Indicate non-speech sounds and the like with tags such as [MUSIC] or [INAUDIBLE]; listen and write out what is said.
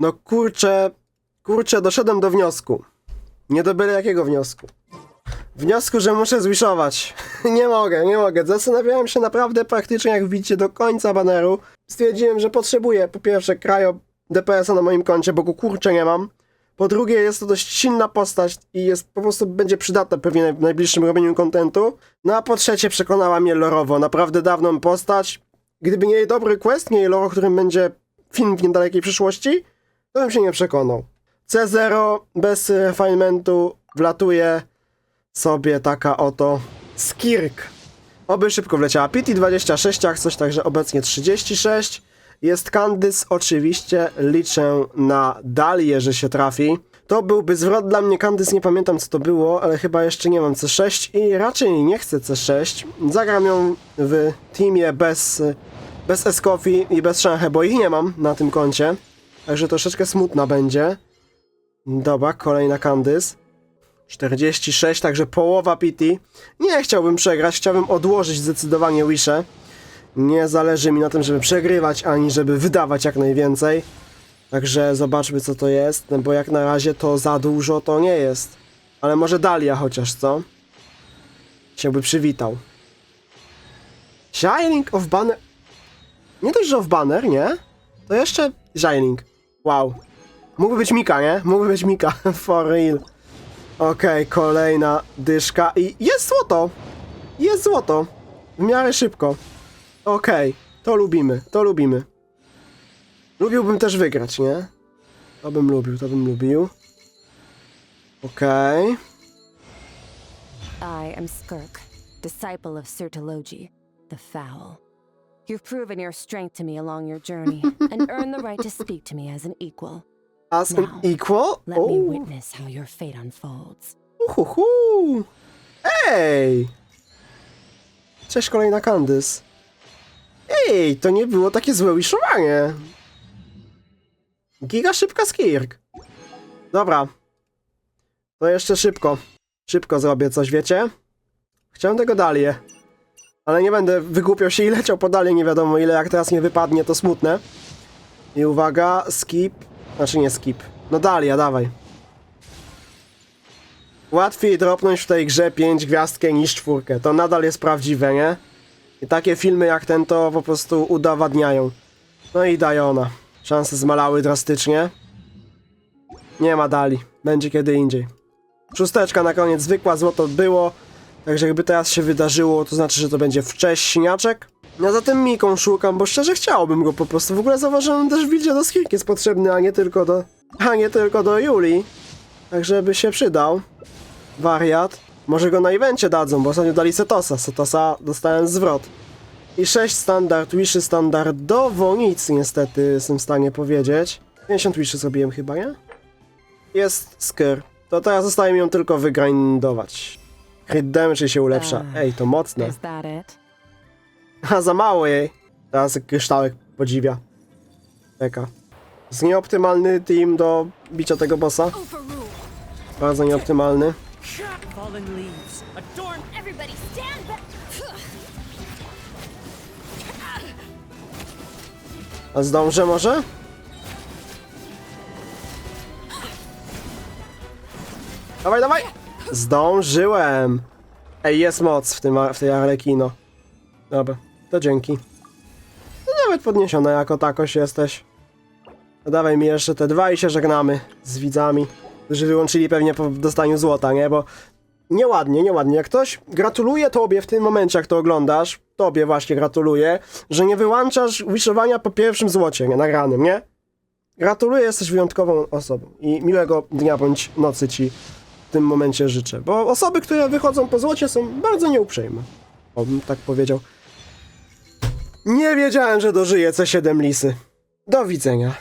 No kurczę, kurczę, doszedłem do wniosku. Nie do byle jakiego wniosku. Wniosku, że muszę zwiszować. [LAUGHS] nie mogę, nie mogę. Zastanawiałem się naprawdę praktycznie, jak widzicie, do końca baneru. Stwierdziłem, że potrzebuję po pierwsze krajo DPS-a na moim koncie, bo go kurczę nie mam. Po drugie, jest to dość silna postać i jest po prostu będzie przydatna pewnie w najbliższym robieniu kontentu. No a po trzecie, przekonała mnie lorowo. Naprawdę dawną postać. Gdyby nie jej dobry quest, nie jej lore, o którym będzie film w niedalekiej przyszłości, to bym się nie przekonał. C0 bez refinementu wlatuje sobie taka oto skirk. Oby szybko wleciała. PT 26, jak coś także obecnie 36. Jest Kandys, oczywiście liczę na Dalię, że się trafi. To byłby zwrot dla mnie Kandys, nie pamiętam co to było, ale chyba jeszcze nie mam C6 i raczej nie chcę C6. Zagram ją w teamie bez, bez Escofi i bez Shanghai, bo ich nie mam na tym koncie. Także troszeczkę smutna będzie. Dobra, kolejna Kandys. 46, także połowa PT. Nie chciałbym przegrać, chciałbym odłożyć zdecydowanie Wisze. Nie zależy mi na tym, żeby przegrywać, ani żeby wydawać jak najwięcej. Także zobaczmy co to jest, no bo jak na razie to za dużo to nie jest. Ale może Dalia chociaż, co? Się by przywitał. Shining of Banner... Nie dość, że of Banner, nie? To jeszcze Shining. Wow. Mógłby być Mika, nie? Mógłby być Mika, [LAUGHS] for real. Okej, kolejna dyszka i jest złoto! Jest złoto! W miarę szybko. Okej, to lubimy, to lubimy. Lubiłbym też wygrać, nie? To bym lubił, to bym lubił. Okej. I am Skirk, disciple of Sirtologi, the Foul. You've proven your strength to me along your journey and [LAUGHS] earned the right to speak to me as an equal. As an Now, equal? Let me O, witness how your fate unfolds. uhuhu. Ej! Cześć, kolejna Kandys. Ej, to nie było takie złe wiszowanie. Giga szybka skirk. Dobra. To jeszcze szybko. Szybko zrobię coś, wiecie? Chciałem tego dalię. Ale nie będę wygłupiał się i leciał po dalej, nie wiadomo ile, jak teraz nie wypadnie, to smutne. I uwaga, skip. Znaczy nie skip. No dalia, dawaj. Łatwiej dropnąć w tej grze 5 gwiazdkę niż czwórkę. To nadal jest prawdziwe, nie? I takie filmy jak ten to po prostu udowadniają. No i Diona. Szanse zmalały drastycznie. Nie ma dali. Będzie kiedy indziej. Szósteczka na koniec, zwykła złoto było. Także jakby teraz się wydarzyło, to znaczy, że to będzie wcześniaczek. Za tym Miką szukam, bo szczerze chciałbym go po prostu. W ogóle zauważyłem też w wildzie do skirk jest potrzebny, a nie tylko do... A nie tylko do Julii. Także by się przydał. Wariat. Może go na evencie dadzą, bo ostatnio dali Setosa. Setosa dostałem zwrot. I 6 standard, wishy standardowo nic niestety jestem w stanie powiedzieć. 50 wishy zrobiłem chyba, nie? Jest skier. To teraz zostaje mi ją tylko wygrindować. Crit damage się ulepsza. Ej, to mocne. Is that it? A za mało jej. Teraz kryształek podziwia. Czeka. Jest nieoptymalny team do bicia tego bossa. Bardzo nieoptymalny. Fallen leaves, adorn Everybody stand back! A zdążę może? Dawaj, dawaj! Zdążyłem! Ej, jest moc w, tym, w tej Arlekino. Dobra, to dzięki. No nawet podniesiona jako takoś jesteś. No dawaj mi jeszcze te dwa i się żegnamy z widzami, którzy wyłączyli pewnie po dostaniu złota, nie? Bo nieładnie, nieładnie. Jak ktoś gratuluje tobie w tym momencie, jak to oglądasz, tobie właśnie gratuluję, że nie wyłączasz wiszowania po pierwszym złocie, nie? Nagranym, nie? Gratuluję, jesteś wyjątkową osobą i miłego dnia bądź nocy ci tym momencie życzę. Bo osoby, które wychodzą po złocie są bardzo nieuprzejme. O, bym tak powiedział. Nie wiedziałem, że dożyję C7 lisy. Do widzenia.